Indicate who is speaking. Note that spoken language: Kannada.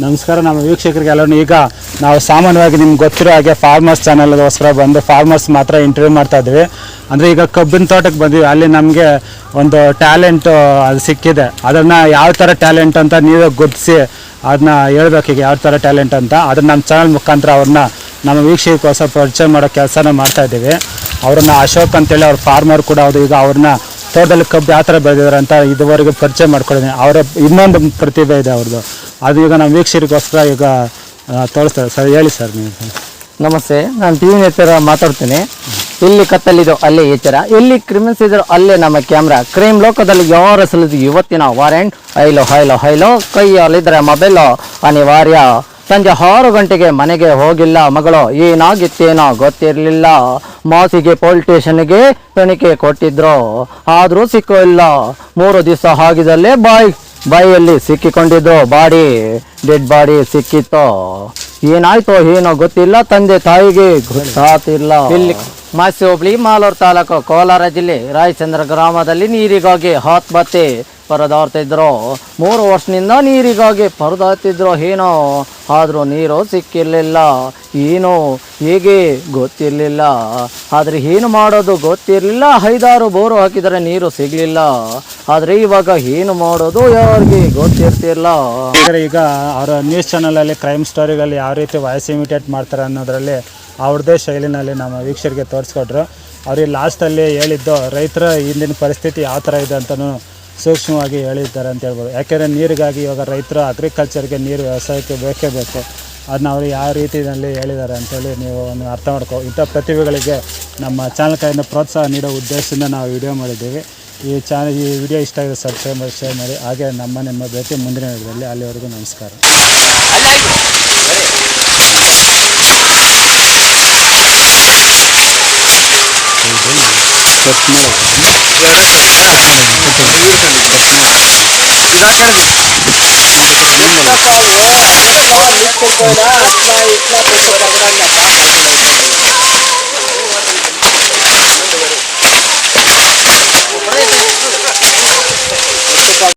Speaker 1: ನಮಸ್ಕಾರ, ನಮ್ಮ ವೀಕ್ಷಕರಿಗೆಲ್ಲರೂ ಈಗ ನಾವು ಸಾಮಾನ್ಯವಾಗಿ ನಿಮ್ಗೆ ಗೊತ್ತಿರೋ ಹಾಗೆ ಫಾರ್ಮರ್ಸ್ ಚಾನಲ್ಗೋಸ್ಕರ ಬಂದು ಫಾರ್ಮರ್ಸ್ ಮಾತ್ರ ಇಂಟರ್ವ್ಯೂ ಮಾಡ್ತಾ ಇದ್ವಿ. ಅಂದರೆ ಈಗ ಕಬ್ಬಿನ ತೋಟಕ್ಕೆ ಬಂದಿವಿ. ಅಲ್ಲಿ ನಮಗೆ ಒಂದು ಟ್ಯಾಲೆಂಟ್ ಅದು ಸಿಕ್ಕಿದೆ. ಅದನ್ನು ಯಾವ ಥರ ಟ್ಯಾಲೆಂಟ್ ಅಂತ ನೀವೇ ಗುರುತಿಸಿ ಅದನ್ನ ಹೇಳ್ಬೇಕು ಈಗ ಯಾವ ಥರ ಟ್ಯಾಲೆಂಟ್ ಅಂತ. ಅದನ್ನು ನಮ್ಮ ಚಾನಲ್ ಮುಖಾಂತರ ಅವ್ರನ್ನ, ನಮ್ಮ ವೀಕ್ಷಕರಿಗೋಸ್ಕರ ಪರಿಚಯ ಮಾಡೋ ಕೆಲಸನ ಮಾಡ್ತಾ ಇದ್ದೀವಿ. ಅವ್ರನ್ನ ಅಶೋಕ್ ಅಂತೇಳಿ ಅವ್ರ ಫಾರ್ಮರ್ ಕೂಡ ಹೌದು ಈಗ ಅವ್ರನ್ನ ತೋಟದಲ್ಲಿ ಕಬ್ಬು ಯಾವ ಥರ ಬೆಳೆದಿದ್ದಾರೆ ಅಂತ ಇದುವರೆಗೂ ಪರಿಚಯ ಮಾಡ್ಕೊಂಡಿದ್ದೀನಿ. ಅವರ ಇನ್ನೊಂದು ಪ್ರತಿಭೆ ಇದೆ ಅವ್ರದ್ದು. ಅದು ಈಗ ನಮ್ಮ ವೀಕ್ಷಕರಿಗೋಸ್ಕರ ಈಗ ತೋರಿಸ್ತಾರೆ. ಸರ್, ಹೇಳಿ ಸರ್ ನೀವು.
Speaker 2: ನಮಸ್ತೆ. ನಾನು ಟಿ ವಿ ನೇಚರ ಮಾತಾಡ್ತೀನಿ. ಇಲ್ಲಿ ಕತ್ತಲಿದೋ ಅಲ್ಲೇ ಎಚ್ಚರ ಎಲ್ಲಿ ಕ್ರಿಮಿನಲ್ಸ್ ಇದ್ರು ಅಲ್ಲೇ ನಮ್ಮ ಕ್ಯಾಮ್ರಾ ಕ್ರೈಮ್ ಲೋಕದಲ್ಲಿ ಯಾರ ಸಲಿದು ಇವತ್ತಿನ ವಾರೆಂಟ್ ಹೈಲೋ ಹೈಲೋ ಹೈಲೋ. ಕೈಯಲ್ಲಿದ್ದರೆ ಮೊಬೈಲು ಅನಿವಾರ್ಯ. ಸಂಜೆ ಆರು ಗಂಟೆಗೆ ಮನೆಗೆ ಹೋಗಿಲ್ಲ ಮಗಳು. ಏನಾಗಿತ್ತೇನೋ ಗೊತ್ತಿರಲಿಲ್ಲ. ಮಾಸಿಗೆ ಪೊಲೀಸ್ ಸ್ಟೇಷನ್ಗೆ ತನಿಖೆ ಕೊಟ್ಟಿದ್ರು. ಆದರೂ ಸಿಕ್ಕಿಲ್ಲ. ಮೂರು ದಿವಸ ಆಗಿದಲ್ಲೇ ಬಾಯ್. ಬಾಯಿಯಲ್ಲಿ ಸಿಕ್ಕಿಕೊಂಡಿದ್ದು, ಬಾಡಿ, ಡೆಡ್ ಬಾಡಿ ಸಿಕ್ಕಿತ್ತು, ಏನಾಯ್ತೋ ಏನೋ ಗೊತ್ತಿಲ್ಲ, ತಂದೆ ತಾಯಿಗೆ ಗೊತ್ತಾತಿಲ್ಲ. ಇಲ್ಲಿ ಮಾಸಿ ಹೋಬಳಿ, ಮಾಲೂರು ತಾಲೂಕು ಕೋಲಾರ ಜಿಲ್ಲೆ ರಾಯಚಂದ್ರ ಗ್ರಾಮದಲ್ಲಿ ನೀರಿಗಾಗಿ ಆತ್ಮಹತ್ಯೆ ಪರದಾಡ್ತಿದ್ರು. ಮೂರು ವರ್ಷದಿಂದ ನೀರಿಗಾಗಿ ಪರದಾಡ್ತಿದ್ರು. ಏನೋ, ಆದರೂ ನೀರು ಸಿಕ್ಕಿರಲಿಲ್ಲ. ಏನು, ಹೇಗೆ ಗೊತ್ತಿರಲಿಲ್ಲ. ಆದರೆ ಏನು ಮಾಡೋದು ಗೊತ್ತಿರಲಿಲ್ಲ. ಐದಾರು ಬೋರು ಹಾಕಿದರೆ ನೀರು ಸಿಗಲಿಲ್ಲ. ಆದರೆ ಇವಾಗ ಏನು ಮಾಡೋದು ಯಾರಿಗೆ ಗೊತ್ತಿರ್ತಿಲ್ಲ.
Speaker 1: ಆದರೆ ಈಗ ಅವರ ನ್ಯೂಸ್ ಚಾನಲಲ್ಲಿ ಕ್ರೈಮ್ ಸ್ಟೋರಿಗಳಲ್ಲಿ ಯಾವ ರೀತಿ ವಾಯ್ಸ್ ಇಮಿಟೇಟ್ ಮಾಡ್ತಾರೆ ಅನ್ನೋದರಲ್ಲಿ ಅವ್ರದ್ದೇ ಶೈಲಿನಲ್ಲಿ ನಮ್ಮ ವೀಕ್ಷಕರಿಗೆ ತೋರಿಸ್ಕೊಟ್ರು. ಅವ್ರಿಗೆ ಲಾಸ್ಟಲ್ಲಿ ಹೇಳಿದ್ದು, ರೈತರ, ಹಿಂದಿನ ಪರಿಸ್ಥಿತಿ ಯಾವ ಥರ ಇದೆ ಅಂತಲೂ ಸೂಕ್ಷ್ಮವಾಗಿ ಹೇಳಿದ್ದಾರೆ ಅಂತ ಹೇಳ್ಬೋದು. ಯಾಕೆಂದರೆ ನೀರಿಗಾಗಿ ಇವಾಗ ರೈತರು ಅಗ್ರಿಕಲ್ಚರ್ಗೆ ನೀರು ವ್ಯವಸಾಯಕ್ಕೆ ಬೇಕೇ ಬೇಕು. ಅದನ್ನ ಅವರು ಯಾವ ರೀತಿಯಲ್ಲಿ ಹೇಳಿದ್ದಾರೆ ಅಂತೇಳಿ ನೀವು ಒಂದು ಅರ್ಥ ಮಾಡ್ಕೋ ಇಂಥ ಪ್ರತಿಭೆಗಳಿಗೆ ನಮ್ಮ ಚಾನಲ್ ಪ್ರೋತ್ಸಾಹ ನೀಡೋ ಉದ್ದೇಶದಿಂದ ನಾವು ವಿಡಿಯೋ ಮಾಡಿದ್ದೀವಿ. ಈ ಚಾನಲ್ ಈ ವಿಡಿಯೋ ಇಷ್ಟ ಆಗಿದೆ ಸಬ್ಸ್ಕ್ರೈಬ್ ಮಾಡಿ ಶೇರ್ ಮಾಡಿ. ಹಾಗೆ ನಮ್ಮ ನಿಮ್ಮ ಭೇಟಿ ಮುಂದಿನ ವಿಡಿಯೋದಲ್ಲಿ ಅಲ್ಲಿವರೆಗೂ ನಮಸ್ಕಾರ.
Speaker 3: ఇట్లా ఇట్లా పెట్టు